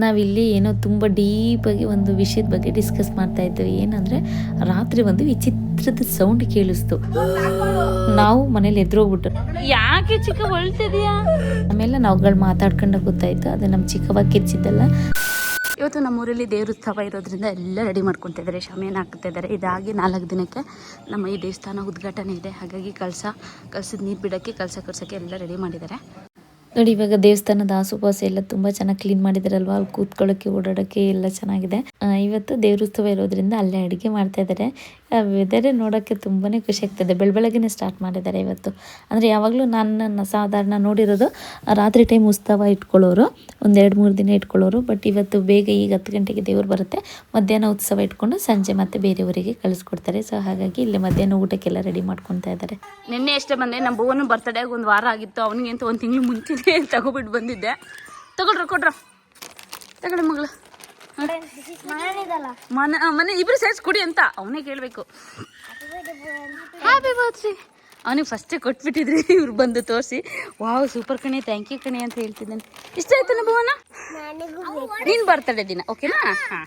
ನಾವಿಲ್ಲಿ ಏನೋ ತುಂಬ ಡೀಪಾಗಿ ಒಂದು ವಿಷಯದ ಬಗ್ಗೆ ಡಿಸ್ಕಸ್ ಮಾಡ್ತಾ ಇದ್ದೇವೆ ಏನಂದ್ರೆ ರಾತ್ರಿ ಒಂದು ವಿಚಿತ್ರದ ಸೌಂಡ್ ಕೇಳಿಸ್ತು. ನಾವು ಮನೇಲಿ ಎದುರೋಗ್ಬಿಟ್ಟು. ಯಾಕೆ ಚಿಕ್ಕ ಹೊಳ್ತಿದ್ಯಾ? ಆಮೇಲೆ ನಾವುಗಳು ಮಾತಾಡ್ಕೊಂಡ ಗೊತ್ತಾಯ್ತು. ಅದು ನಮ್ಮ ಚಿಕ್ಕವಾಗಿ ಕಿರ್ಚಿದ್ದಲ್ಲ ಇವತ್ತು ನಮ್ಮೂರಲ್ಲಿ ದೇವರೋತ್ಸವ ಇರೋದ್ರಿಂದ ಎಲ್ಲ ರೆಡಿ ಮಾಡ್ಕೊತಾ ಇದ್ದಾರೆ ಹಾಕ್ತಿದ್ದಾರೆ ಹಾಕ್ತಾ ಇದ್ದಾರೆ ಇದಾಗಿ ನಾಲ್ಕು ದಿನಕ್ಕೆ ನಮ್ಮ ಈ ದೇವಸ್ಥಾನ ಉದ್ಘಾಟನೆ ಇದೆ. ಹಾಗಾಗಿ ಕಳಸ ಕಳಸದ ನೀರು ಬಿಡೋಕ್ಕೆ ಕಳಸ ಕರ್ಸೋಕ್ಕೆ ಎಲ್ಲ ರೆಡಿ ಮಾಡಿದ್ದಾರೆ. ನೋಡಿ, ಇವಾಗ ದೇವಸ್ಥಾನದ ಆಸುಪಾಸು ಎಲ್ಲ ತುಂಬಾ ಚೆನ್ನಾಗಿ ಕ್ಲೀನ್ ಮಾಡಿದಾರಲ್ವಾ? ಅಲ್ಲಿ ಕೂತ್ಕೊಳ್ಳೋಕೆ, ಓಡಾಡೋಕೆ ಎಲ್ಲ ಚೆನ್ನಾಗಿದೆ. ಇವತ್ತು ದೇವರೋತ್ಸವ ಇರೋದ್ರಿಂದ ಅಲ್ಲೇ ಅಡುಗೆ ಮಾಡ್ತಾ ಇದ್ದಾರೆ. ವೆದರ್ ನೋಡೋಕ್ಕೆ ತುಂಬಾನೇ ಖುಷಿ ಆಗ್ತದೆ. ಬೆಳಬೆಳಗ್ಗೆನೆ ಸ್ಟಾರ್ಟ್ ಮಾಡಿದ್ದಾರೆ ಇವತ್ತು. ಅಂದರೆ ಯಾವಾಗಲೂ ನಾನು ಸಾಧಾರಣ ನೋಡಿರೋದು ರಾತ್ರಿ ಟೈಮ್ ಉತ್ಸವ ಇಟ್ಕೊಳ್ಳೋರು, ಒಂದು ಎರಡು ಮೂರು ದಿನ ಇಟ್ಕೊಳ್ಳೋರು. ಬಟ್ ಇವತ್ತು ಬೇಗ ಈಗ ಹತ್ತು ಗಂಟೆಗೆ ದೇವ್ರು ಬರುತ್ತೆ. ಮಧ್ಯಾಹ್ನ ಉತ್ಸವ ಇಟ್ಕೊಂಡು ಸಂಜೆ ಮತ್ತೆ ಬೇರೆಯವರಿಗೆ ಕಳಿಸ್ಕೊಡ್ತಾರೆ. ಸೊ ಹಾಗಾಗಿ ಇಲ್ಲಿ ಮಧ್ಯಾಹ್ನ ಊಟಕ್ಕೆಲ್ಲ ರೆಡಿ ಮಾಡ್ಕೊತಾ ಇದ್ದಾರೆ. ನಿನ್ನೆ ಎಷ್ಟೇ ಬಂದೆ ನಮ್ಮ ಬೋವನ ಬರ್ತಡೇಗೆ ಒಂದು ವಾರ ಆಗಿತ್ತು. ಅವನಿಗೆ ಅಂತ ಒಂದು ತಿಂಗಳು ಮುಂಚೆನೇ ತಗೊಬಿಟ್ಟು ಬಂದಿದ್ದೆ. ತಗೊಳ್ರ ಕೊಟ್ರ ತಗೊಳ್ಳಿ ಮಗಳ. ಮನೆ ಮನೆ ಇಬ್ರು ಸೇರ್ಸಿ ಕುಡಿ ಅಂತ. ಅವನೇ ಕೇಳಬೇಕು. ಹ್ಯಾಪಿ ಬರ್ತ್ಡೇ ಅವನಿಗೆ ಫಸ್ಟೇ ಕೊಟ್ಬಿಟ್ಟಿದ್ರಿ. ಇವ್ರು ಬಂದು ತೋರಿಸಿ. ವಾವ್ ಸೂಪರ್ ಕಣಿ. ಥ್ಯಾಂಕ್ ಯು ಕಣಿ ಅಂತ ಹೇಳ್ತಿದ್ದಾನೆ. ಇಷ್ಟ ಆಯ್ತಾನ ಭುವನ ನೀನು ಬರ್ತಡೆ ದಿನ ಓಕೆನಾ ಹಾಂ.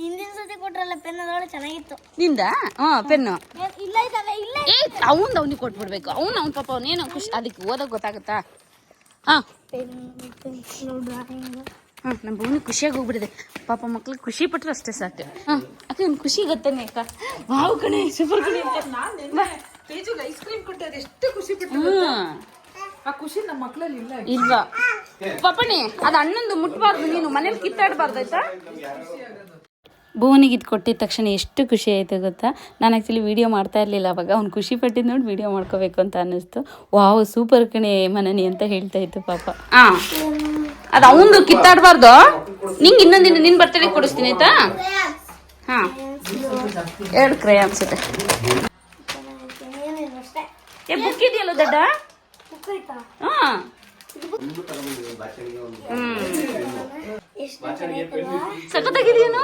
ಹಿಂದಿನ ಸತಿ ಕೊಟ್ರಲ್ಲ ಪೆನ್ ಚೆನ್ನಾಗಿತ್ತು ನಿಂದ? ಹಾಂ ಪೆನ್ನು. ಇಲ್ಲ ಇಲ್ಲ ಏ ಅವನ್ ಅವ್ನಿಗೆ ಕೊಟ್ಬಿಡ್ಬೇಕು. ಅವ್ನು ಅವ್ನ ಪಾಪ ಅವನೇನೋ ಖುಷಿ ಅದಕ್ಕೆ ಓದೋಕೆ ಗೊತ್ತಾಗುತ್ತಾ? ಹಾಂ. ಪೆನ್ ಪೆನ್ಸಿಲು ಡ್ರಾಯಿಂಗ್ ಹಾಂ ನಮ್ಮ ಭೂಮಿ ಖುಷಿಯಾಗಿ ಹೋಗ್ಬಿಡಿದೆ ಪಾಪ ಮಕ್ಳು ಖುಷಿ ಪಟ್ರೆ ಅಷ್ಟೇ ಸಾಕು. ಹಾಂ ಅಕ್ಕ ಒಂದು ಖುಷಿ ಗೊತ್ತೇನೆ ಅಕ್ಕ? ವಾವ್ ಕಣೆ ಸೂಪರ್ ಕಣೆ. ಅಂತ ಐಸ್ ಕ್ರೀಮ್ ಕೊಟ್ಟೆ ಎಷ್ಟು ಖುಷಿ ಪಟ್ಟು ಆ ಖುಷಿ ನಮ್ಮ ಮಕ್ಕಳಲ್ಲಿ ಇಲ್ಲ ಇಲ್ವಾ? ಪಾಪಣಿ ಅದು ಅಣ್ಣಂದು ಮುಟ್ಬಾರ್ದು ನೀನು ಮನೇಲಿ ಕಿತ್ತಾಡಬಾರ್ದು ಆಯ್ತಾ? ಭುವನಿಗೆ ಇದು ಕೊಟ್ಟಿದ ತಕ್ಷಣ ಎಷ್ಟು ಖುಷಿ ಆಯಿತು ಗೊತ್ತಾ? ನಾನು ಆ್ಯಕ್ಚುಲಿ ವೀಡಿಯೋ ಮಾಡ್ತಾ ಇರಲಿಲ್ಲ ಅವಾಗ ಅವ್ನು ಖುಷಿ ಪಟ್ಟಿದ್ದು ನೋಡಿ ವೀಡಿಯೋ ಮಾಡ್ಕೋಬೇಕು ಅಂತ ಅನ್ನಿಸ್ತು. ವಾವ್ ಸೂಪರ್ ಕಣೆ ಮನನಿ ಅಂತ ಹೇಳ್ತಾ ಇತ್ತು ಪಾಪ. ಹಾಂ ಅದು ಅವನು ಕಿತ್ತಾಡಬಾರ್ದು? ನಿಂಗೆ ಇನ್ನೊಂದಿನ ನಿನ್ನ ಬರ್ತಡೆ ಕೊಡಿಸ್ತೀನಿ ಆಯ್ತಾ? ಹಾಂ. ಎರಡು ಕ್ರಯಾನ್ಸ್ ಇದೆ. ಏನಿಲ್ಲ ಅಷ್ಟೇ ಏ ಬುಕ್ ಇದೆಯಲ್ಲ ದೊಡ್ಡ? ಹಾಂ. ಚೆನ್ನಾಗಿತ್ತಲ್ವಾ ಸಖತ್ತಾಗಿದೆಯೇನು?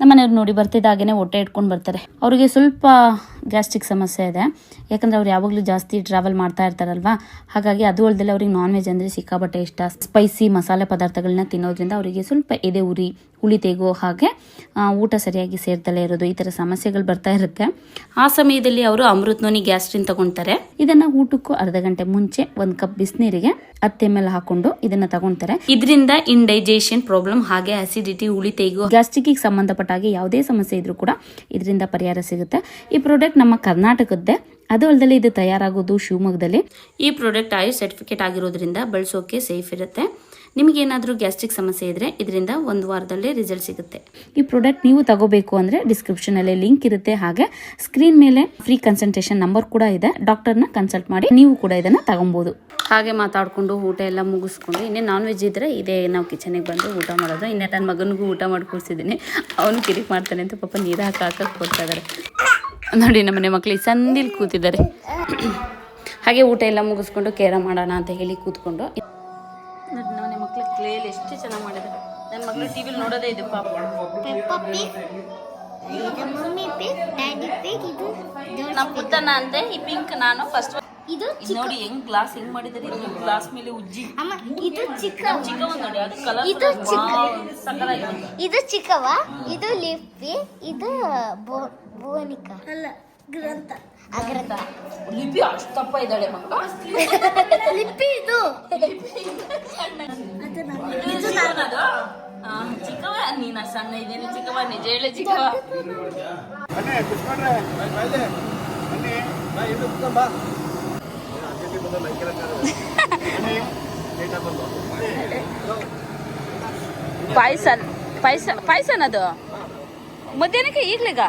ನಮ್ಮನೆಯವ್ರು ನೋಡಿ ಬರ್ತಿದ್ದಾಗೇನೆ ಹೊಟ್ಟೆ ಇಟ್ಕೊಂಡು ಬರ್ತಾರೆ ಅವರಿಗೆ ಸ್ವಲ್ಪ ಗ್ಯಾಸ್ಟ್ರಿಕ್ ಸಮಸ್ಯೆ ಇದೆ. ಯಾಕಂದ್ರೆ ಅವ್ರು ಯಾವಾಗಲೂ ಜಾಸ್ತಿ ಟ್ರಾವೆಲ್ ಮಾಡ್ತಾ ಇರ್ತಾರಲ್ವಾ? ಹಾಗಾಗಿ ಅದು ಅಲ್ಲದೆ ಅವ್ರಿಗೆ ನಾನ್ ವೆಜ್ ಅಂದರೆ ಸಿಕ್ಕಾಪಟ್ಟೆ ಇಷ್ಟ. ಸ್ಪೈಸಿ ಮಸಾಲೆ ಪದಾರ್ಥಗಳನ್ನ ತಿನ್ನೋದ್ರಿಂದ ಅವರಿಗೆ ಸ್ವಲ್ಪ ಎದೆ ಉರಿ ಹುಳಿ ತೆಗೋ ಹಾಗೆ ಊಟ ಸರಿಯಾಗಿ ಸೇರ್ತಲೇ ಇರೋದು. ಈ ಥರ ಸಮಸ್ಯೆಗಳು ಬರ್ತಾ ಇರುತ್ತೆ. ಆ ಸಮಯದಲ್ಲಿ ಅವರು ಅಮೃತ್ ನೋನಿ ಗ್ಯಾಸ್ಟ್ರಿನ್ ತಗೊಳ್ತಾರೆ ಇದನ್ನ ಊಟಕ್ಕೂ ಅರ್ಧ ಗಂಟೆ ಮುಂಚೆ ಒಂದು ಕಪ್ ಬಿಸಿನೀರಿಗೆ ಹತ್ತು ಎಂ ಎಲ್ ಹಾಕೊಂಡು ಇದನ್ನ ತಗೊಳ್ತಾರೆ ಇದರಿಂದ ಇಂಡೈಜೆಷನ್ ಪ್ರಾಬ್ಲಮ್ ಹಾಗೆ ಅಸಿಡಿಟಿ ಉಳಿ ತೆಗೋ ಗ್ಯಾಸ್ಟ್ರಿಕ್ ಸಂಬಂಧಪಟ್ಟ ಹಾಗೆ ಯಾವುದೇ ಸಮಸ್ಯೆ ಇದ್ರೂ ಕೂಡ ಇದರಿಂದ ಪರಿಹಾರ ಸಿಗುತ್ತೆ. ಈ ಪ್ರಾಡಕ್ಟ್ ನಮ್ಮ ಕರ್ನಾಟಕದ್ದೇ, ಅದು ಅಲ್ಲದೆ ಇದು ತಯಾರಾಗೋದು ಶಿವಮೊಗ್ಗದಲ್ಲಿ. ಈ ಪ್ರಾಡಕ್ಟ್ ಆಯುಷ್ ಸರ್ಟಿಫಿಕೇಟ್ ಆಗಿರೋದ್ರಿಂದ ಬಳಸೋಕೆ ಸೇಫ್ ಇರುತ್ತೆ. ನಿಮಗೆ ಏನಾದರೂ ಗ್ಯಾಸ್ಟ್ರಿಕ್ ಸಮಸ್ಯೆ ಇದ್ರೆ ಇದರಿಂದ ಒಂದು ವಾರದಲ್ಲೇ ರಿಸಲ್ಟ್ ಸಿಗುತ್ತೆ. ಈ ಪ್ರಾಡಕ್ಟ್ ನೀವು ತಗೋಬೇಕು ಅಂದ್ರೆ ಡಿಸ್ಕ್ರಿಪ್ಷನ್ ಅಲ್ಲಿ ಲಿಂಕ್ ಇರುತ್ತೆ. ಹಾಗೆ ಸ್ಕ್ರೀನ್ ಮೇಲೆ ಫ್ರೀ ಕನ್ಸಲ್ಟೇಷನ್ ನಂಬರ್ ಕೂಡ ಇದೆ. ಡಾಕ್ಟರ್ನ ಕನ್ಸಲ್ಟ್ ಮಾಡಿ ನೀವು ಕೂಡ ಇದನ್ನ ತಗೊಬೋದು. ಹಾಗೆ ಮಾತಾಡ್ಕೊಂಡು ಊಟ ಎಲ್ಲ ಮುಗಿಸ್ಕೊಂಡು ಇನ್ನೇ ನಾನ್ ವೆಜ್ ಇದ್ರೆ ಇದೇ ನಾವು ಕಿಚನಿಗೆ ಬಂದು ಊಟ ಮಾಡೋದು. ಇನ್ನೇ ನನ್ನ ಮಗನಿಗೂ ಊಟ ಮಾಡಿ ಕೂರಿಸಿದ್ದೀನಿ ಅವನು ಕಿರಿಕ್ ಮಾಡ್ತಾನೆ ಅಂತ ಪಾಪ ನೀರು ಹಾಕಿ ಹಾಕಕ್ಕೆ ಕೊಡ್ತಾ ಇದ್ದಾರೆ ನೋಡಿ ನಮ್ಮನೆ ಮಕ್ಕಳಿಗೆ ಸಂದಿಲ್ ಕೂತಿದ್ದಾರೆ. ಹಾಗೆ ಊಟ ಎಲ್ಲ ಮುಗಿಸ್ಕೊಂಡು ಕೇರ ಮಾಡೋಣ ಅಂತ ಹೇಳಿ ಕೂತ್ಕೊಂಡು ಕ್ಲೇಲಿ ಎಷ್ಟು ಚೆನ್ನಾಗಿ ಮಾಡಿದ್ದಾರೆ ನನ್ನ ಮಗಳು ಟಿ ವಿಲಿ ನೋಡೋದೇ ಇದೆ ಪಾಪ. Peppa Pig Mummy Pig Daddy Pig ಇದು ನಮ್ಮ ಪುತ್ತನ ಅಂತೆ ಈ ಪಿಂಕ್ ನಾನು ಫಸ್ಟ್ ಇದು ನೋಡಿ ಹೆಂಗ್ ಗ್ಲಾಸ್ ಹೆಂಗ್ ಮಾಡಿದ್ದಾರೆ ಇದು ಗ್ಲಾಸ್ ಮೇಲೆ ಉಜ್ಜಿ. ಅಮ್ಮ ಇದು ಚಿಕ್ಕ ಚಿಕ್ಕ ಒಂದು ನೋಡಿ ಅದು ಕಲರ್ ಇದು ಚಿಕ್ಕ. ಇದು ಚಿಕ್ಕವ ಇದು ಲಿಪ್ಪಿ ಇದು ಬೋನಿಕ ಅಲ್ಲ ಗ್ರಂಥ. ಅಗ್ರಂಥ ಲಿಪಿ ಅಷ್ಟಪ್ಪ ಇದ್ದಾಳೆ ಮಕ್ಕಳು ಲಿಪಿ ಇದು. ಚಿಕ್ಕವ ನೀನ ಸಣ್ಣ ಚಿಕ್ಕವ ನಿಜ ಹೇಳಿ ಚಿಕ್ಕವ ಪಾಯ್ಸನ್ ಪಾಯ್ಸ ಪಾಯ್ಸನ್ ಅದು ಮಧ್ಯಾಹ್ನಕ್ಕೆ ಈಗ್ಲೀಗ?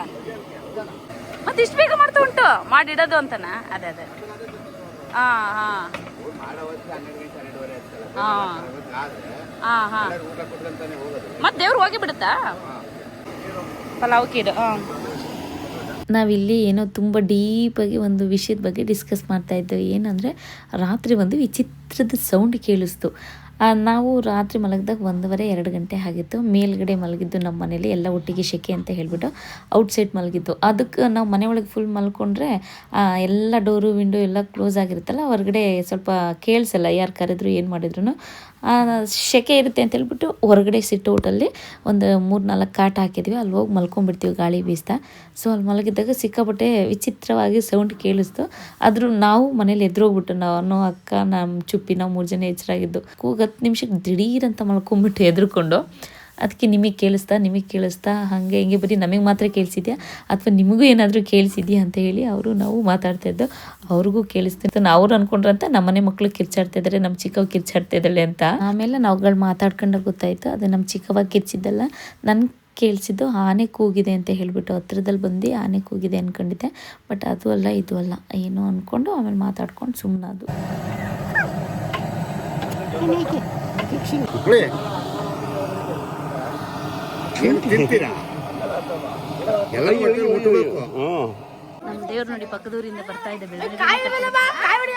ಮತ್ತೆ ಇಷ್ಟು ಬೇಗ ಮಾಡ್ತಾ ಉಂಟು? ಮಾಡಿಡೋದು ಅಂತನಾ? ಅದೇ ಅದೇ. ಹಾಂ ಹಾ. ಮತ್ತೆ ದೇವ್ರು ಹೋಗಿ ಬಿಡುತ್ತಾ? ಪಲಾವ್ ಕೀಡು ಹಾಂ. ನಾವಿಲ್ಲಿ ಏನೋ ತುಂಬ ಡೀಪಾಗಿ ಒಂದು ವಿಷಯದ ಬಗ್ಗೆ ಡಿಸ್ಕಸ್ ಮಾಡ್ತಾ ಇದ್ದೇವೆ. ಏನಂದರೆ ರಾತ್ರಿ ಒಂದು ವಿಚಿತ್ರದ ಸೌಂಡ್ ಕೇಳಿಸ್ತು. ನಾವು ರಾತ್ರಿ ಮಲಗಿದಾಗ ಒಂದೂವರೆ, ಎರಡು ಗಂಟೆ ಆಗಿತ್ತು. ಮೇಲ್ಗಡೆ ಮಲಗಿದ್ದು ನಮ್ಮ ಮನೇಲಿ ಎಲ್ಲ ಒಟ್ಟಿಗೆ ಶೆಕೆ ಅಂತ ಹೇಳಿಬಿಟ್ಟು ಔಟ್ಸೈಡ್ ಮಲಗಿದ್ದು. ಅದಕ್ಕೆ ನಾವು ಮನೆ ಒಳಗೆ ಫುಲ್ ಮಲ್ಕೊಂಡ್ರೆ ಎಲ್ಲ ಡೋರು, ವಿಂಡೋ ಎಲ್ಲ ಕ್ಲೋಸ್ ಆಗಿರುತ್ತಲ್ಲ, ಹೊರಗಡೆ ಸ್ವಲ್ಪ ಕೇಳಿಸಲ್ಲ ಯಾರು ಕರೆದ್ರು, ಏನು ಮಾಡಿದ್ರು ಸೆಕೆ ಇರುತ್ತೆ ಅಂತ ಹೇಳ್ಬಿಟ್ಟು ಹೊರಗಡೆ ಸಿಟ್ಟು ಊಟಲ್ಲಿ ಒಂದು ಮೂರು ನಾಲ್ಕು ಕಾಟ ಹಾಕಿದ್ವಿ. ಅಲ್ಲಿ ಹೋಗಿ ಮಲ್ಕೊಂಡ್ಬಿಡ್ತೀವಿ ಗಾಳಿ ಬೀಸ್ತಾ. ಸೊ ಅಲ್ಲಿ ಮಲಗಿದ್ದಾಗ ಸಿಕ್ಕಾಪಟ್ಟೆ ವಿಚಿತ್ರವಾಗಿ ಸೌಂಡ್ ಕೇಳಿಸ್ತು. ಆದರೂ ನಾವು ಮನೇಲಿ ಎದುರೋಗ್ಬಿಟ್ಟು ನಾನು ಅಕ್ಕ ನಮ್ಮ ಚುಪ್ಪಿ ನಾವು ಮೂರು ಜನ ಎಚ್ಚರಾಗಿದ್ದು. ಹತ್ತು ನಿಮಿಷಕ್ಕೆ ದಿಢೀರಂತ ಮಲ್ಕೊಂಬಿಟ್ಟು ಎದ್ರುಕೊಂಡು ಅದಕ್ಕೆ ನಿಮಗೆ ಕೇಳಿಸ್ತಾ ನಿಮಗೆ ಕೇಳಿಸ್ತಾ ಹಾಗೆ ಹಿಂಗೆ ಬರೀ ನಮಗೆ ಮಾತ್ರ ಕೇಳಿಸಿದ್ಯಾ? ಅಥವಾ ನಿಮಗೂ ಏನಾದರೂ ಕೇಳಿಸಿದ್ಯಾ ಅಂತ ಹೇಳಿ ಅವರು ನಾವು ಮಾತಾಡ್ತಾ ಇದ್ದೋ ಅವ್ರಿಗೂ ಕೇಳಿಸ್ತಿತ್ತು ಅವ್ರು ಅಂದ್ಕೊಂಡ್ರಂತ ನಮ್ಮನೆ ಮಕ್ಕಳು ಕಿರ್ಚಾಡ್ತಾ ಇದ್ದಾರೆ ನಮ್ಮ ಚಿಕ್ಕವ್ ಕಿರ್ಚಾಡ್ತಾ ಇದ್ದಾಳೆ ಅಂತ. ಆಮೇಲೆ ನಾವುಗಳು ಮಾತಾಡ್ಕೊಂಡಾಗ ಗೊತ್ತಾಯಿತು ಅದು ನಮ್ಮ ಚಿಕ್ಕವ ಕಿರ್ಚಿದ್ದಲ್ಲ. ನನ್ನ ಕೇಳಿಸಿದ್ದು ಆನೆ ಕೂಗಿದೆ ಅಂತ ಹೇಳಿಬಿಟ್ಟು ಹತ್ರದಲ್ಲಿ ಬಂದು ಆನೆ ಕೂಗಿದೆ ಅಂದ್ಕೊಂಡಿದ್ದೆ ಬಟ್ ಅದು ಅಲ್ಲ ಇದು ಅಲ್ಲ ಏನು ಅಂದ್ಕೊಂಡು ಆಮೇಲೆ ಮಾತಾಡ್ಕೊಂಡು ಸುಮ್ಮನೆ ಮಕ್ಕಳೇ ಏನು ತಿಂತೀರಾ? ಎಲ್ಲ ಮುಟ್ಟಬೇಕು ನಮ್ಮ ದೇವ್ರು ನೋಡಿ ಪಕ್ಕದೂರಿಂದ ಬರ್ತಾ ಇದೆ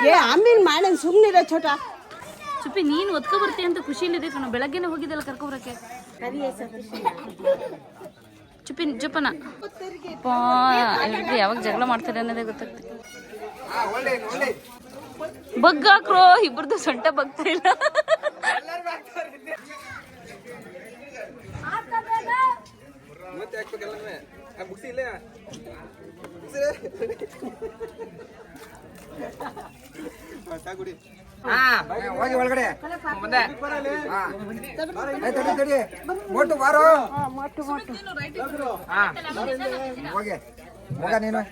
ಏ ಆಮೇಲೆ ಮಾಡೋಣ ಸುಮ್ಮನಿರೋ ಚೋಟ ಚುಪ್ಪಿ ನೀನು ಒತ್ಕೊ ಬರ್ತೀಯ ಅಂತ ಖುಷಿಲಿದೆ ಕಣ. ಬೆಳಗ್ಗೆನೆ ಹೋಗಿದ್ದಲ್ಲ ಕರ್ಕೊಬರಕ್ಕೆ? ಚುಪ್ಪಿ ಜೋಪನ ಪಾ ಎಲ್ರು ಯಾವಾಗ ಜಗಳ ಮಾಡ್ತಾರೆ ಅನ್ನೋದೇ ಗೊತ್ತಾಗ್ತದೆ ಬಗ್ಗಾಕ್ರೋ ಇಬ್ಬರದು ಸೊಂಟ ಬಗ್ತಾ ಇಲ್ಲ. ಹೋಗಿ ಒಳಗಡೆ ಮುಂದೆ ಹಾ. ಏ, ತಡಿ ತಡಿ ಮೋಟು ಬಾರೋ ಹಾ ಹೋಗಿ ಹೋಗ ನೀನು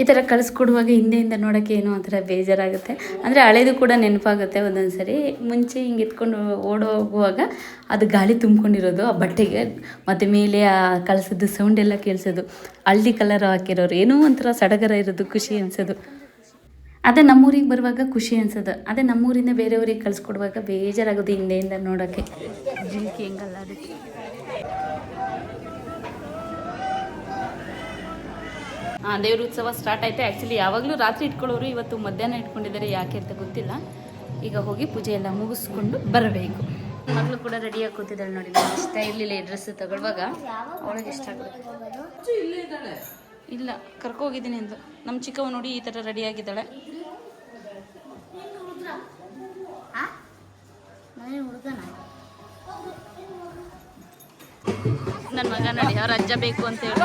ಈ ಥರ ಕಳಿಸ್ಕೊಡುವಾಗ ಹಿಂದೆಯಿಂದ ನೋಡೋಕ್ಕೆ ಏನೋ ಒಂಥರ ಬೇಜಾರಾಗುತ್ತೆ. ಅಂದರೆ ಹಳೇದು ಕೂಡ ನೆನಪಾಗುತ್ತೆ ಒಂದೊಂದು ಸರಿ. ಮುಂಚೆ ಹಿಂಗೆ ಎತ್ಕೊಂಡು ಓಡೋಗುವಾಗ ಅದು ಗಾಳಿ ತುಂಬ್ಕೊಂಡಿರೋದು, ಆ ಬಟ್ಟೆಗೆ, ಮತ್ತು ಮೇಲೆ ಆ ಕಳಿಸೋದು ಸೌಂಡ್ ಎಲ್ಲ ಕೇಳಿಸೋದು ಹಳ್ದಿ ಕಲರ್ ಹಾಕಿರೋರು, ಏನೋ ಒಂಥರ ಸಡಗರ ಇರೋದು, ಖುಷಿ ಅನಿಸೋದು. ಅದೇ ನಮ್ಮೂರಿಗೆ ಬರುವಾಗ ಖುಷಿ ಅನ್ಸೋದು. ಅದೇ ನಮ್ಮೂರಿಂದ ಬೇರೆಯವ್ರಿಗೆ ಕಳಿಸ್ಕೊಡುವಾಗ ಬೇಜಾರಾಗೋದು ಹಿಂದೆಯಿಂದ ನೋಡೋಕ್ಕೆ. ಜಿಂಕೆ ಹೆಂಗಲ್ಲ ಅದಕ್ಕೆ. ದೇವ್ರ ಉತ್ಸವ ಸ್ಟಾರ್ಟ್ ಆಯ್ತು. ಆ್ಯಕ್ಚುಲಿ ಯಾವಾಗಲೂ ರಾತ್ರಿ ಇಟ್ಕೊಳ್ಳೋರು ಇವತ್ತು ಮಧ್ಯಾಹ್ನ ಇಟ್ಕೊಂಡಿದ್ದಾರೆ, ಯಾಕೆ ಅಂತ ಗೊತ್ತಿಲ್ಲ. ಈಗ ಹೋಗಿ ಪೂಜೆ ಎಲ್ಲ ಮುಗಿಸ್ಕೊಂಡು ಬರಬೇಕು. ಮಗಳು ಕೂಡ ರೆಡಿಯಾಗಿ ಕೂತಿದ್ದಾಳೆ ನೋಡಿ ಇಷ್ಟ ಇರಲಿಲ್ಲ ಈ ಡ್ರೆಸ್ ತಗೊಳ್ಳುವಾಗ ಅವಳಿಗೆ ಇಷ್ಟ ಆಗುತ್ತೆ ಇಲ್ಲ ಕರ್ಕೋಗಿದ್ದೀನಿ ಅಂದು ನಮ್ಮ ಚಿಕ್ಕವ ನೋಡಿ ಈ ಥರ ರೆಡಿಯಾಗಿದ್ದಾಳೆ ನನ್ನ ಮಗ ನೋಡಿ, ಅವ್ರ ಅಜ್ಜ ಬೇಕು ಅಂತ ಹೇಳಿ.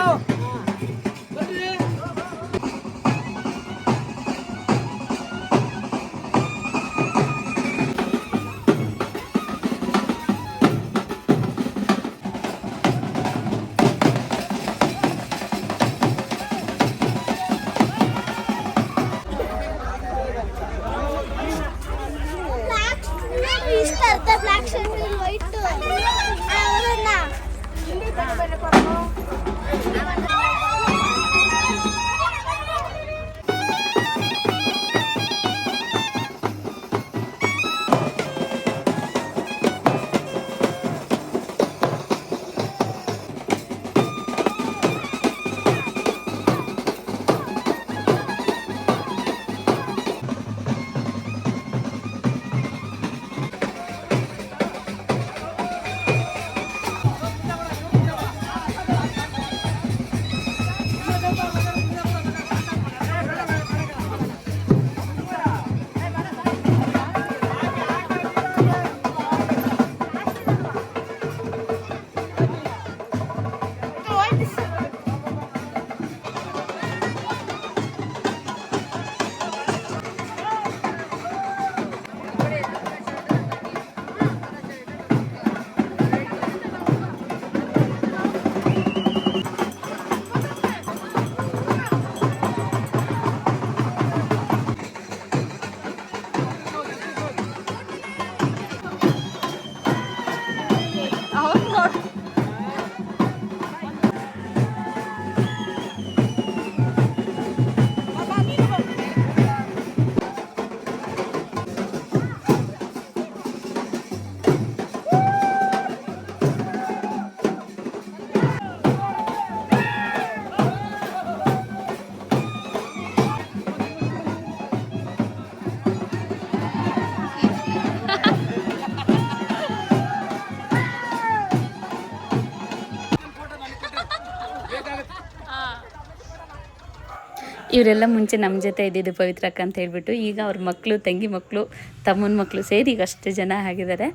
ಇವರೆಲ್ಲ ಮುಂಚೆ ನಮ್ಮ ಜೊತೆ ಇದ್ದಿದ್ದು ಪವಿತ್ರಕ್ಕ ಅಂತ ಹೇಳ್ಬಿಟ್ಟು ಈಗ ಅವ್ರ ಮಕ್ಕಳು ತಂಗಿ ಮಕ್ಕಳು ತಮ್ಮನ ಮಕ್ಕಳು ಸೇರಿ ಈಗ ಅಷ್ಟು ಜನ ಆಗಿದ್ದಾರೆ.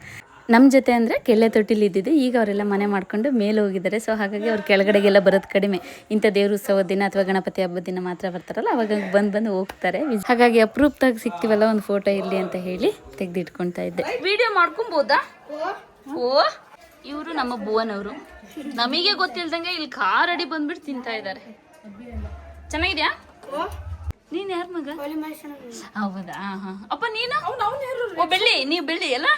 ನಮ್ಮ ಜೊತೆ ಅಂದರೆ ಕೆಳ್ಳೆ ತೊಟ್ಟಿಲಿ ಇದ್ದಿದ್ದು ಈಗ ಅವರೆಲ್ಲ ಮನೆ ಮಾಡ್ಕೊಂಡು ಮೇಲೆ ಹೋಗಿದ್ದಾರೆ. ಸೊ ಹಾಗಾಗಿ ಅವ್ರು ಕೆಳಗಡೆಗೆಲ್ಲ ಬರೋದು ಕಡಿಮೆ. ಇಂಥ ದೇವ್ರ ಉತ್ಸವ ದಿನ ಅಥವಾ ಗಣಪತಿ ಹಬ್ಬದ ದಿನ ಮಾತ್ರ ಬರ್ತಾರಲ್ಲ, ಅವಾಗ ಬಂದು ಬಂದು ಹೋಗ್ತಾರೆ. ಹಾಗಾಗಿ ಅಪರೂಪದಾಗ ಸಿಗ್ತೀವಲ್ಲ ಒಂದು ಫೋಟೋ ಇರಲಿ ಅಂತ ಹೇಳಿ ತೆಗೆದಿಟ್ಕೊಳ್ತಾ ಇದ್ದೆ. ವಿಡಿಯೋ ಮಾಡ್ಕೊಬೋದಾ? ಓ, ಇವರು ನಮ್ಮ ಭುವನವರು. ನಮಗೆ ಗೊತ್ತಿಲ್ದಂಗೆ ಇಲ್ಲಿ ಕಾರ್ ಅಡಿ ಬಂದ್ಬಿಟ್ಟು ತಿಂತಾ ಇದ್ದಾರೆ. ಚೆನ್ನಾಗಿದ್ಯಾ? ನೀನ್ ಯಾರ ಮಗ? ಹೌದಾ? ಹಾ, ಹಾ. ಅಪ್ಪ ನೀನು? ಓ ಬೆಳ್ಳಿ ನೀವು ಬೆಳ್ಳಿ ಅಲ್ಲ?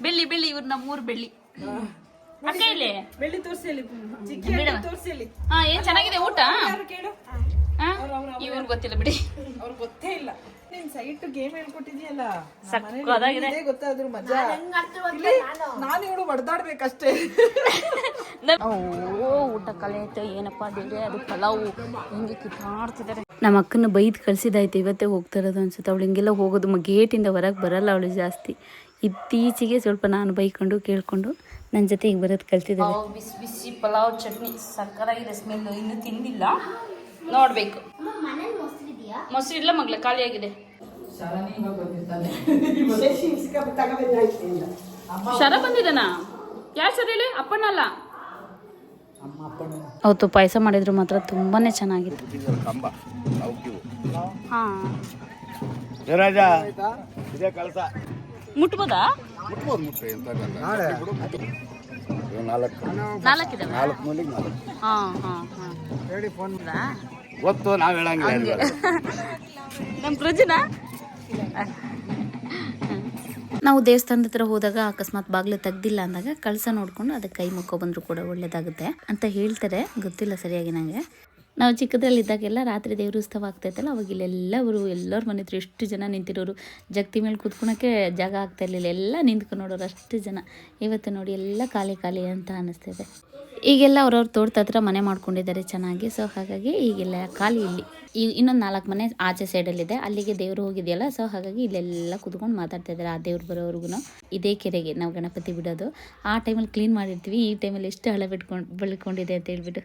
ಬೆಳ್ಳಿ ಬೆಳ್ಳಿ ಇವ್ರು. ನಮ್ಮೂರ್ ಬೆಳ್ಳಿ. ಅಕ್ಕ ಇಲ್ಲಿ. ಬೆಳ್ಳಿ ತೋರ್ಸಿ ಹಾ ಏನ್ ಚೆನ್ನಾಗಿದೆ ಊಟ? ಇವ್ರು ಗೊತ್ತಿಲ್ಲ ಬಿಡಿ. ಅವ್ರು ಗೊತ್ತೇ ಇಲ್ಲ. ನಿನ್ ಸೈಟ್ ಗೇಮ್ ಹೇಳ್ಕೊಟ್ಟಿದ್ಯಲ್ಲ ಸಕ್ಕದಾಗಿದೆ ಗೊತ್ತಾದ್ರು ಮಜಾ. ನಾನು ಇವಳು ಹೊಡೆದಾಡ್ಬೇಕಷ್ಟೇ. ಓ ಊಟ ಕಲೆ ಐತೆ ಏನಪ್ಪ ದೇವ್ರೆ ಅದು ಪಲಾವು. ಹಿಂಗೆ ಕಿತ್ತಾಡ್ತಿದ್ದಾರೆ ನಮ್ಮ ಅಕ್ಕನ ಬೈದ್ ಕಳ್ಸಿದಾಯ್ತು ಇವತ್ತೇ ಹೋಗ್ತಾ ಇರೋದು ಅನ್ಸುತ್ತೆ. ಅವಳು ಹಿಂಗೆಲ್ಲ ಹೋಗೋದು ಮ ಗೇಟಿಂದ ಹೊರಗೆ ಬರಲ್ಲ ಅವಳು ಜಾಸ್ತಿ. ಇತ್ತೀಚೆಗೆ ಸ್ವಲ್ಪ ನಾನು ಬೈಕೊಂಡು ಕೇಳ್ಕೊಂಡು ನನ್ನ ಜೊತೆ ಈಗ ಬರೋದು ಕಲ್ತಿದ್ದೆ ಬಿಸಿ ಬಿಸಿ ಪಲಾವ್ ಚಟ್ನಿ. ಸಕ್ಕತ್ತಾಗಿದೆ ಸ್ಮೆಲ್ಲು. ಇನ್ನೂ ತಿಂದಿಲ್ಲ. ನೋಡ್ಬೇಕು. ಮೊಸರು ಇಲ್ಲ ಮಗ್ಲ ಖಾಲಿಯಾಗಿದೆ ಶರ ಬಂದಿದ್ದಾನ? ಯಾರು ಸರ್ ಹೇಳಿ? ಅಪ್ಪಣ್ಣ ಅಲ್ಲ ಅವತ್ತು ಪಾಯಸ ಮಾಡಿದ್ರು ಮಾತ್ರ ತುಂಬಾನೇ ಚೆನ್ನಾಗಿತ್ತು. ಕಂಬ ಅವಕ್ಕಿವು ಹಾ. ಜಯರಾಜ ಇದೇ ಕಳಸ. ಮುಟ್ಬೋದಾ? ನಾಲ್ಕು. ನಾಲ್ಕು ಹಾ ಹಾ ಹಾ. ಗೊತ್ತು ನಾವು ಹೇಳಂಗಿಲ್ಲ ನಮ್ಮ ಪ್ರಜನ ನಾವು ದೇವಸ್ಥಾನದ ಹತ್ರ ಹೋದಾಗ ಅಕಸ್ಮಾತ್ ಬಾಗಿಲು ತೆಗ್ದಿಲ್ಲ ಅಂದಾಗ ಕಳಸ ನೋಡ್ಕೊಂಡು ಅದಕ್ಕೆ ಕೈ ಮುಕ್ಕೊ ಬಂದ್ರು ಕೂಡ ಒಳ್ಳೇದಾಗುತ್ತೆ ಅಂತ ಹೇಳ್ತಾರೆ. ಗೊತ್ತಿಲ್ಲ ಸರಿಯಾಗಿ ನನಗೆ ನಾವು ಚಿಕ್ಕದ್ರಲ್ಲಿದ್ದಾಗೆಲ್ಲ ರಾತ್ರಿ ದೇವ್ರ ಉತ್ಸವ ಆಗ್ತಾಯಿತ್ತಲ್ಲ ಅವಾಗ ಇಲ್ಲೆಲ್ಲವರು ಎಲ್ಲರ ಮನೆ ಹತ್ರ ಎಷ್ಟು ಜನ ನಿಂತಿರೋರು ಜಗತಿ ಮೇಲೆ ಕೂತ್ಕೊಳಕ್ಕೆ ಜಾಗ ಆಗ್ತಾ ಇರಲಿಲ್ಲ. ಎಲ್ಲ ನಿಂತ್ಕೊಂಡು ನೋಡೋರು ಅಷ್ಟು ಜನ. ಇವತ್ತು ನೋಡಿ ಎಲ್ಲ ಖಾಲಿ ಖಾಲಿ ಅಂತ ಅನ್ನಿಸ್ತಿದೆ ಈಗೆಲ್ಲ ಅವ್ರವ್ರ ತೋಟದ ಹತ್ರ ಮನೆ ಮಾಡ್ಕೊಂಡಿದ್ದಾರೆ ಚೆನ್ನಾಗಿ. ಸೊ ಹಾಗಾಗಿ ಈಗೆಲ್ಲ ಖಾಲಿ ಇಲ್ಲಿ. ಈ ಇನ್ನೊಂದು ನಾಲ್ಕು ಮನೆ ಆಚೆ ಸೈಡಲ್ಲಿದೆ ಅಲ್ಲಿಗೆ ದೇವರು ಹೋಗಿದೆಯಲ್ಲ ಸೊ ಹಾಗಾಗಿ ಇಲ್ಲೆಲ್ಲ ಕುತ್ಕೊಂಡು ಮಾತಾಡ್ತಾ ಇದ್ದಾರೆ ಆ ದೇವ್ರು ಬರೋವರೆಗೂ ಇದೇ ಕೆರೆಗೆ ನಾವು ಗಣಪತಿ ಬಿಡೋದು. ಆ ಟೈಮಲ್ಲಿ ಕ್ಲೀನ್ ಮಾಡಿರ್ತೀವಿ. ಈ ಟೈಮಲ್ಲಿ ಎಷ್ಟು ಹಳೆ ಬಿಟ್ಕೊಂಡು ಬೆಳ್ಕೊಂಡಿದೆ ಅಂತ ಹೇಳ್ಬಿಟ್ಟು.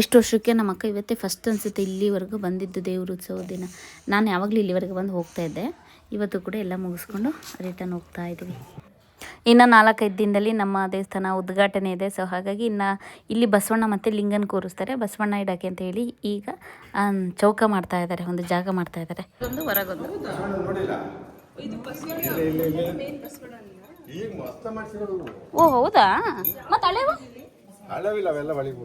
ಇಷ್ಟು ವರ್ಷಕ್ಕೆ ನಮ್ಮ ಅಕ್ಕ ಇವತ್ತೇ ಫಸ್ಟ್ ಅನಿಸುತ್ತೆ ಇಲ್ಲಿವರೆಗೂ ಬಂದಿದ್ದು ದೇವ್ರ ಉತ್ಸವ ದಿನ. ನಾನು ಯಾವಾಗಲೂ ಇಲ್ಲಿವರೆಗೆ ಬಂದು ಹೋಗ್ತಾ ಇದ್ದೆ. ಇವತ್ತು ಕೂಡ ಎಲ್ಲ ಮುಗಿಸ್ಕೊಂಡು ರಿಟರ್ನ್ ಹೋಗ್ತಾ ಇದ್ದೀವಿ ಇನ್ನು ನಾಲ್ಕೈದು ದಿನದಲ್ಲಿ ನಮ್ಮ ದೇವಸ್ಥಾನ ಉದ್ಘಾಟನೆ ಇದೆ. ಸೊ ಹಾಗಾಗಿ ಇನ್ನು ಇಲ್ಲಿ ಬಸವಣ್ಣ ಮತ್ತು ಲಿಂಗನ ಕೂರಿಸ್ತಾರೆ. ಬಸವಣ್ಣ ಇಡಕ್ಕೆ ಅಂತ ಹೇಳಿ ಈಗ ಚೌಕ ಮಾಡ್ತಾ ಇದ್ದಾರೆ. ಒಂದು ಜಾಗ ಮಾಡ್ತಾ ಇದ್ದಾರೆ. ಒಂದು ಹೊರಗೊಂದು. ಓ ಹೌದಾ? ಮತ್ತೆ ಹಳೆವು? ಹಳವಿಲ್ಲ ಅವೆಲ್ಲ ಒಳಗೆ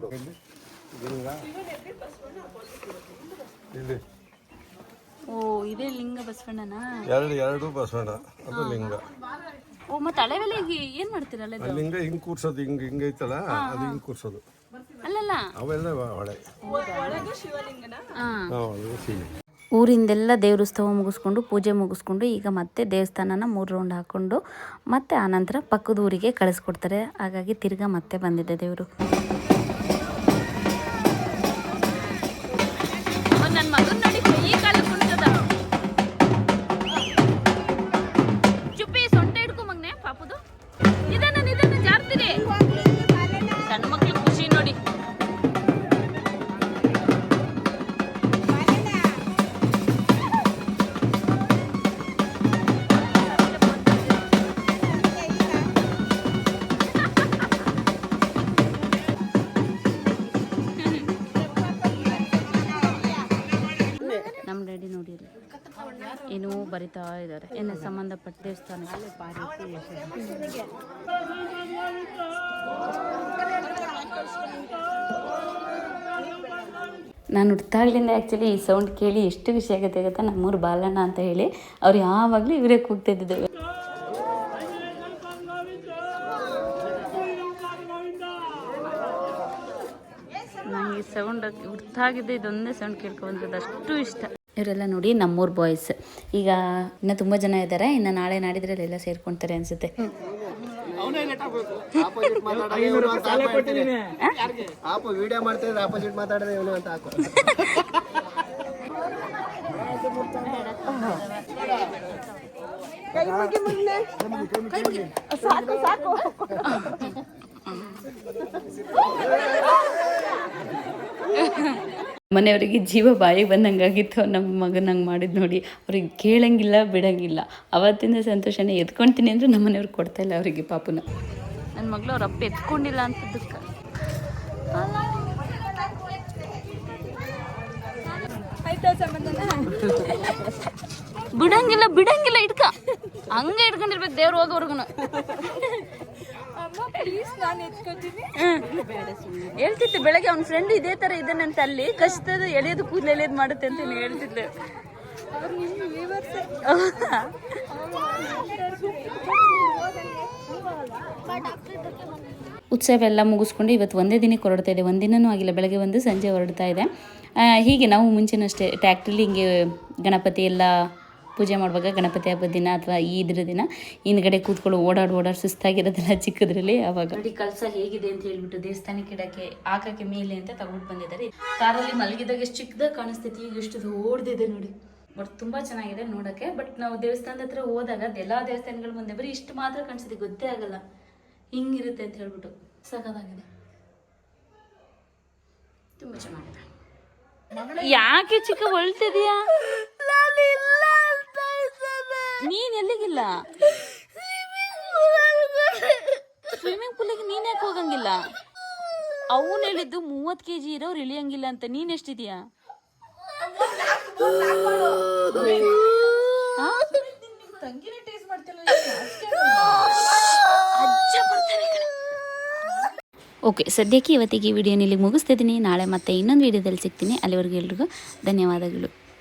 ಇಲ್ಲಿ. ಓ ಇದೇ ಲಿಂಗ ಬಸವಣ್ಣನ? ಎರಡು ಎರಡು ಬಸವಣ್ಣ ಅದು ಲಿಂಗ. ಓ ಮತ್ತೆ ಹಳೆವೆಲ್ಲ ಈಗ ಏನು ಮಾಡ್ತೀರಲ್ಲ ಆ ಲಿಂಗ ಹಿಂಗ್ ಕೂರ್ಸೋದು ಹಿಂಗ್ ಹಿಂಗ್ ಐತಲ್ಲ ಅದು ಹಿಂಗ್ ಕೂರ್ಸೋದು. ಅಲ್ಲಲ್ಲ? ಅವೆಲ್ಲ ಹೊಳೆ. ಹಾಂ. ಹೌದು ಸೀಮೆ. ಊರಿಂದೆಲ್ಲ ದೇವ್ರ ಉತ್ಸವ ಮುಗಿಸ್ಕೊಂಡು ಪೂಜೆ ಮುಗಿಸ್ಕೊಂಡು ಈಗ ಮತ್ತೆ ದೇವಸ್ಥಾನನ ಮೂರು ರೌಂಡ್ ಹಾಕೊಂಡು ಮತ್ತೆ ಆನಂತರ ಪಕ್ಕದ ಊರಿಗೆ ಕಳಿಸ್ಕೊಡ್ತಾರೆ. ಹಾಗಾಗಿ ತಿರ್ಗಾ ಮತ್ತೆ ಬಂದಿದೆ ದೇವರು. ಇದ್ದಾರೆ. ಏನೇ ಸಂಬಂಧಪಟ್ಟ ದೇವಸ್ಥಾನ ನಾನು ಹುಟ್ಟಾಗ್ಲಿಂದ ಆ್ಯಕ್ಚುಲಿ ಈ ಸೌಂಡ್ ಕೇಳಿ ಎಷ್ಟು ಖುಷಿ ಆಗುತ್ತೆ ಗೊತ್ತಾ? ನಮ್ಮೂರು ಬಾಲಣ್ಣ ಅಂತ ಹೇಳಿ ಅವ್ರು ಯಾವಾಗಲೂ ಇವರೇ ಕೂಗ್ತಿದ್ದಿದ್ದೇವೆ ನನಗೆ ಸೌಂಡ್ ಹುಡ್ತಾಗಿದ್ದೆ ಇದೊಂದೇ ಸೌಂಡ್ ಕೇಳ್ಕೊಂಡ್ರೆ ಅಷ್ಟು ಇಷ್ಟ. ಇವರೆಲ್ಲ ನೋಡಿ ನಮ್ಮೂರ್ ಬಾಯ್ಸ್ ಈಗ ಇನ್ನು ತುಂಬ ಜನ ಇದ್ದಾರೆ ಇನ್ನ ನಾಳೆ ನಾಡಿದ್ರೆ ಎಲ್ಲ ಸೇರ್ಕೊಂತಾರೆ ಅನ್ಸುತ್ತೆ. ಸಾಕು ಸಾಕು ಮನೆಯವರಿಗೆ ಜೀವ ಬಾಯಿಗೆ ಬಂದಂಗಾಗಿತ್ತು. ನಮ್ಮ ಮಗನ ಹಂಗೆ ಮಾಡಿದ್ದು ನೋಡಿ. ಅವ್ರಿಗೆ ಕೇಳಂಗಿಲ್ಲ, ಬಿಡಂಗಿಲ್ಲ. ಅವತ್ತಿಂದ ಸಂತೋಷನೇ ಎತ್ಕೊಳ್ತೀನಿ ಅಂದ್ರೆ ನಮ್ಮ ಮನೆಯವ್ರು ಕೊಡ್ತಾ ಇಲ್ಲ ಅವರಿಗೆ ಪಾಪುನ. ನನ್ನ ಮಗಳು ಅವ್ರ ಅಪ್ಪ ಎತ್ಕೊಂಡಿಲ್ಲ ಅಂತದಕ್ಕೆ ಬಿಡಂಗಿಲ್ಲ ಬಿಡಂಗಿಲ್ಲ ಇಟ್ಕ ಹಂಗೆ ಇಟ್ಕೊಂಡಿರ್ಬೇಕು ದೇವ್ರು ಹೋಗೋವರ್ಗು ಹೇಳ್ತಿತ್ತು ಬೆಳಗ್ಗೆ ಅವ್ನ ಫ್ರೆಂಡ್ ಇದೇ ತರ ಇದ್ದಾನಂತ ಅಲ್ಲಿ ಕಷ್ಟದ ಎಳೆಯೋದು ಕೂದಲು ಎಳೆಯೋದು ಮಾಡುತ್ತೆ ಅಂತ ಹೇಳ್ತಿದ್ದೆ. ಉತ್ಸವ ಎಲ್ಲ ಮುಗಿಸ್ಕೊಂಡು ಇವತ್ತು ಒಂದೇ ದಿನಕ್ಕೆ ಹೊರಡ್ತಾ ಇದೆ. ಒಂದಿನೂ ಆಗಿಲ್ಲ ಬೆಳಗ್ಗೆ ಒಂದು ಸಂಜೆ ಹೊರಡ್ತಾ ಇದೆ. ಹೀಗೆ ನಾವು ಮುಂಚಿನಷ್ಟೇ ಟ್ಯಾಕ್ಟ್ರಿಲಿ ಹಿಂಗೆ ಗಣಪತಿ ಎಲ್ಲ ಪೂಜೆ ಮಾಡುವಾಗ ಗಣಪತಿ ಹಬ್ಬದ ದಿನ ಅಥವಾ ಈದ್ರ ದಿನ ಹಿಂದ್ಗಡೆ ಕೂತ್ಕೊಳ್ಳೋ ಓಡಾಡಿ ಓಡಾಡಿ ಸುಸ್ತಾಗಿರೋದಲ್ಲ ಚಿಕ್ಕದ್ರಲ್ಲಿ ಅವಾಗ. ನೋಡಿ ಕಲ್ಸ ಹೇಗಿದೆ ಅಂತ ಹೇಳ್ಬಿಟ್ಟು ದೇವಸ್ಥಾನಕ್ಕೆ ಇಡಕ್ಕೆ ಹಾಕಕ್ಕೆ ಮೇಲೆ ಅಂತ ತಗೊಂಡು ಬಂದಿದ್ದಾರೆ. ಕಾರಲ್ಲಿ ಮಲಗಿದಾಗ ಎಷ್ಟು ಚಿಕ್ಕದಾಗ ಕಾಣಿಸ್ತೈತಿ ಈಗ ಎಷ್ಟು ಓಡ್ದಿದೆ ನೋಡಿ. ಬಟ್ ತುಂಬಾ ಚೆನ್ನಾಗಿದೆ ನೋಡಕ್ಕೆ. ಬಟ್ ನಾವು ದೇವಸ್ಥಾನದ ಹತ್ರ ಹೋದಾಗ ಅದೆಲ್ಲ ದೇವಸ್ಥಾನಗಳ ಮುಂದೆ ಬರೀ ಇಷ್ಟು ಮಾತ್ರ ಕಾಣಿಸುತ್ತೆ ಗೊತ್ತೇ ಆಗಲ್ಲ. ಹಿಂಗಿರುತ್ತೆ ಅಂತ ಹೇಳ್ಬಿಟ್ಟು ಸಖತ್ತಾಗಿದೆ. ತುಂಬಾ ಚೆನ್ನಾಗಿದೆ. ಯಾಕೆ ಚಿಕ್ಕ ಹೊಳ್ತಿದೀಯಾ ನೀನ್ ಎಲ್ಲಿಗಿಲ್ಲ? ಸ್ವಿಮ್ಮಿಂಗ್ ಪೂಲಿಗೆ ನೀನ್ ಯಾಕೆ ಹೋಗಂಗಿಲ್ಲ? ಅವನು ಹೇಳಿದ್ದು ಮೂವತ್ ಕೆ ಜಿ ಇರೋರು ಇಳಿಯಂಗಿಲ್ಲ ಅಂತ. ನೀನ್ ಎಷ್ಟಿದ್ಯಾ? ಓಕೆ ಸದ್ಯಕ್ಕೆ ಇವತ್ತಿಗೆ ವಿಡಿಯೋ ಇಲ್ಲಿ ಮುಗಿಸ್ತಿದ್ದೀನಿ. ನಾಳೆ ಮತ್ತೆ ಇನ್ನೊಂದು ವಿಡಿಯೋದಲ್ಲಿ ಸಿಗ್ತೀನಿ. ಅಲ್ಲಿವರೆಗೂ ಎಲ್ರಿಗೂ ಧನ್ಯವಾದಗಳು.